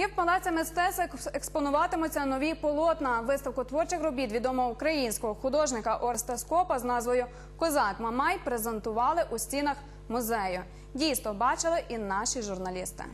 І в палаці мистецтв експонуватимуться нові полотна. Виставку творчих робіт відомого українського художника Орста Скопа з назвою Козак Мамай презентували у стінах музею. Дійство бачили і наші журналісти.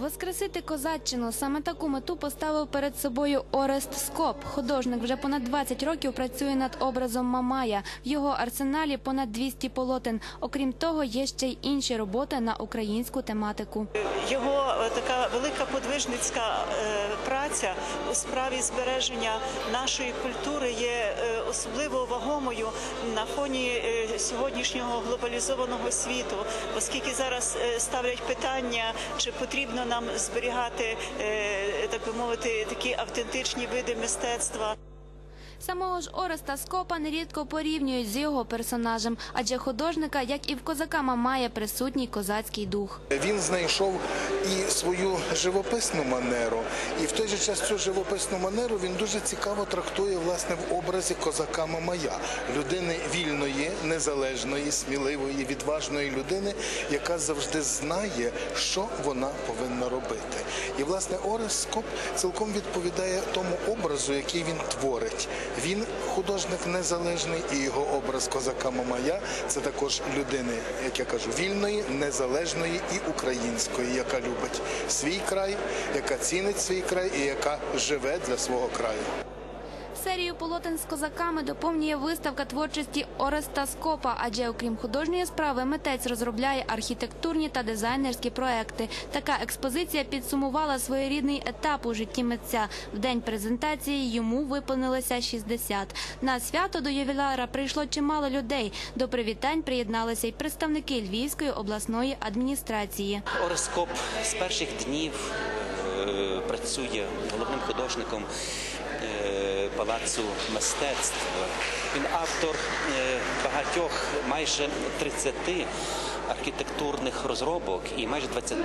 Воскресити козаччину саме таку мету поставив перед собою Орест Скоп. Художник вже понад 20 років працює над образом Мамая. В його арсеналі понад 200 полотен. Окрім того, є ще й інші роботи на українську тематику. Його е, така велика подвижницька е, праця у справі збереження нашої культури є е, особливо вагомою на фоні сьогоднішнього глобалізованого світу, оскільки зараз ставлять питання, чи потрібно нам зберігати, е, так би мовити, такі автентичні види мистецтва. Самого ж Ореста Скопа нерідко порівнюють з його персонажем, адже художника, як і в козака Мамая, присутній козацький дух. Він знайшов і свою живописну манеру, і в той же час цю живописну манеру він дуже цікаво трактує власне в образі козака Мамая, людини вільної, незалежної, сміливої, відважної людини, яка завжди знає, що вона повинна робити. І власне Орес Скоп цілком відповідає тому образу, який він творить. Він художник незалежний, і його образ козака Мамая це також людини, як я кажу, вільної, незалежної і української, яка любить свій край, яка цінить свій край і яка живе для свого краю. Серію полотен з козаками доповнює виставка творчості Ореста Скопа, адже окрім художньої справи, митець розробляє архітектурні та дизайнерські проекти. Така експозиція підсумувала своєрідний етап у житті митця. В день презентації йому виповнилося 60. На свято до ювіляра прийшло чимало людей. До привітань приєдналися й представники Львівської обласної адміністрації. Ороскоп з перших днів е, працює головним художником е, палацу мистецтв. Він автор е, багатьох, майже 30 архітектурних розробок і майже 20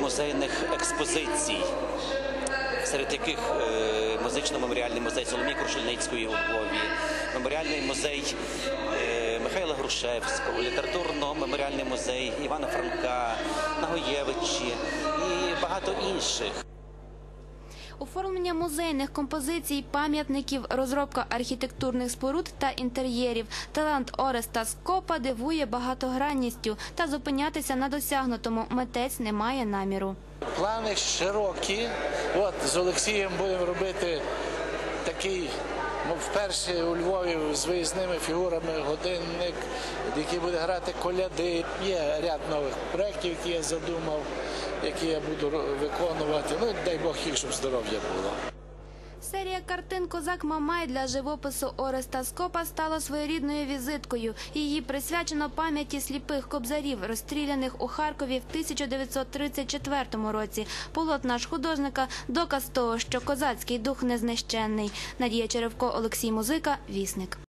музейних експозицій. Серед яких е, музично-меморіальний музей Соломії Крушельницької у Львові, меморіальний музей е, Михайла Грушевського, літературно-меморіальний музей Івана Франка, Нагоєвичі і багато інших. Оформлення музейних композицій, пам'ятників, розробка архітектурних споруд та інтер'єрів. Талант Ореста Скопа дивує багатогранністю та зупинятися на досягнутому митець не має наміру. Плани широкі. От з Олексієм будемо робити такий, ну, вперше у Львові з виїзними фігурами годинник, який буде грати коляди. Є ряд нових проєктів, які я задумав, які я буду виконувати. Ну, дай Бог їх, щоб здоров'я було. Серія картин Козак Мамай для живопису Ореста Скопа стала своєрідною візиткою. Її присвячено пам'яті сліпих кобзарів, розстріляних у Харкові в 1934 році. Полотна ж художника доказ того, що козацький дух незнищенний. Надія Черевко, Олексій Музика, Вісник.